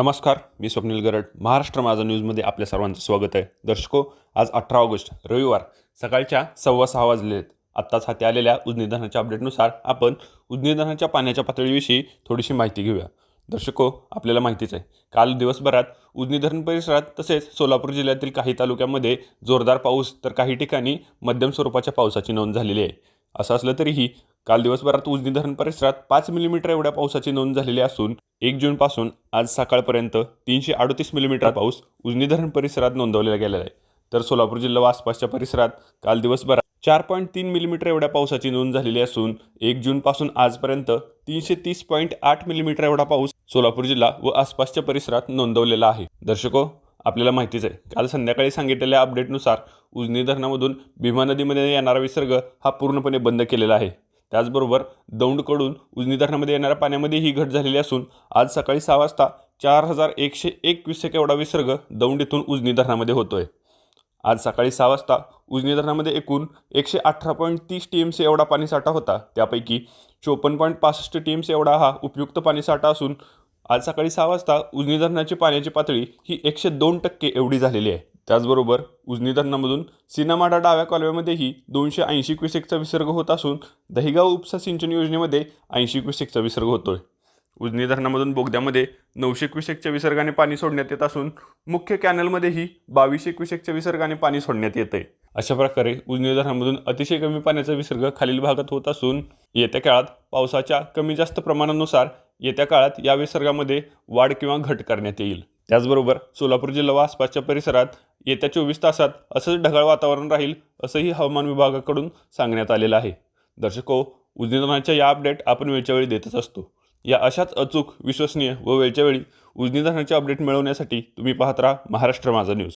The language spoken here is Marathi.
नमस्कार मी स्वप्नील गरड. महाराष्ट्र माझा न्यूजमध्ये आपल्या सर्वांचं स्वागत आहे. दर्शको आज अठरा ऑगस्ट रविवार सकाळच्या सव्वा सहा वाजले आहेत. आत्ताच हाती आलेल्या उजनीधनाच्या अपडेटनुसार आपण उजनी पाण्याच्या पातळीविषयी थोडीशी माहिती घेऊया. दर्शको आपल्याला माहितीच आहे. काल दिवसभरात उजनी धरण परिसरात तसेच सोलापूर जिल्ह्यातील काही तालुक्यामध्ये जोरदार पाऊस तर काही ठिकाणी मध्यम स्वरूपाच्या पावसाची नोंद झालेली आहे. असं असलं तरीही काल दिवसभरात उजनी धरण परिसरात पाच मिलीमीटर एवढ्या पावसाची नोंद झालेली असून एक जूनपासून आज सकाळपर्यंत तीनशे अडतीस मिलीमीटर पाऊस उजनी धरण परिसरात नोंदवलेला गेलेला आहे. तर सोलापूर जिल्हा व आसपासच्या परिसरात काल दिवसभरात चार पॉईंट तीन मिलीमीटर एवढ्या पावसाची नोंद झालेली असून एक जूनपासून आजपर्यंत तीनशे तीस पॉईंट आठ मिलीमीटर एवढा पाऊस सोलापूर जिल्हा व आसपासच्या परिसरात नोंदवलेला आहे. दर्शको आपल्याला माहितीच आहे काल संध्याकाळी सांगितलेल्या अपडेटनुसार उजनी धरणामधून भीमा नदीमध्ये येणारा विसर्ग हा पूर्णपणे बंद केलेला आहे. त्याचबरोबर दौंडकडून उजनी धरणामध्ये येणाऱ्या पाण्यामध्ये ही घट झालेली असून आज सकाळी सहा वाजता चार हजार एकशे एक क्युसेक एवढा विसर्ग दौंड इथून उजनी धरणामध्ये होतोय. आज सकाळी सहा वाजता उजनी धरणामध्ये एकूण एकशे अठरा पॉईंट तीस टी एम सी एवढा पाणीसाठा होता. त्यापैकी चोपन्न पॉईंट पासष्ट टी एम सी एवढा हा उपयुक्त पाणीसाठा असून आज सकाळी सहा वाजता उजनी धरणाची पाण्याची पातळी ही एकशे दोन टक्के एवढी झालेली आहे. त्याचबरोबर उजनी धरणामधून सिनामाडा डाव्या कालव्यामध्येही दोनशे ऐंशी क्युसेकचा विसर्ग होत असून दहिगाव उपसा सिंचन योजनेमध्ये ऐंशी क्युसेकचा विसर्ग होतोय. उजनी धरणामधून बोगद्यामध्ये नऊशे क्युसेकच्या विसर्गाने पाणी सोडण्यात येत असून मुख्य कॅनलमध्येही बावीसशे क्युसेकच्या विसर्गाने पाणी सोडण्यात येत आहे अशा प्रकारे उजनी धरणामधून अतिशय कमी पाण्याचा विसर्ग खालील भागात होत असून येत्या काळात पावसाच्या कमी जास्त प्रमाणानुसार येत्या काळात या विसर्गामध्ये वाढ किंवा घट करण्यात येईल. त्याचबरोबर सोलापूर जिल्हा व आसपासच्या परिसरात येत्या चोवीस तासात असंच ढगाळ वातावरण राहील असंही हवामान विभागाकडून सांगण्यात आलेलं आहे. दर्शको उजनीधरणाच्या या अपडेट आपण वेळच्या वेळी देतच असतो. या अशाच अचूक विश्वसनीय व वेळच्या वेळी उजनीधरणाचे अपडेट मिळवण्यासाठी तुम्ही पाहत राहा महाराष्ट्र माझा न्यूज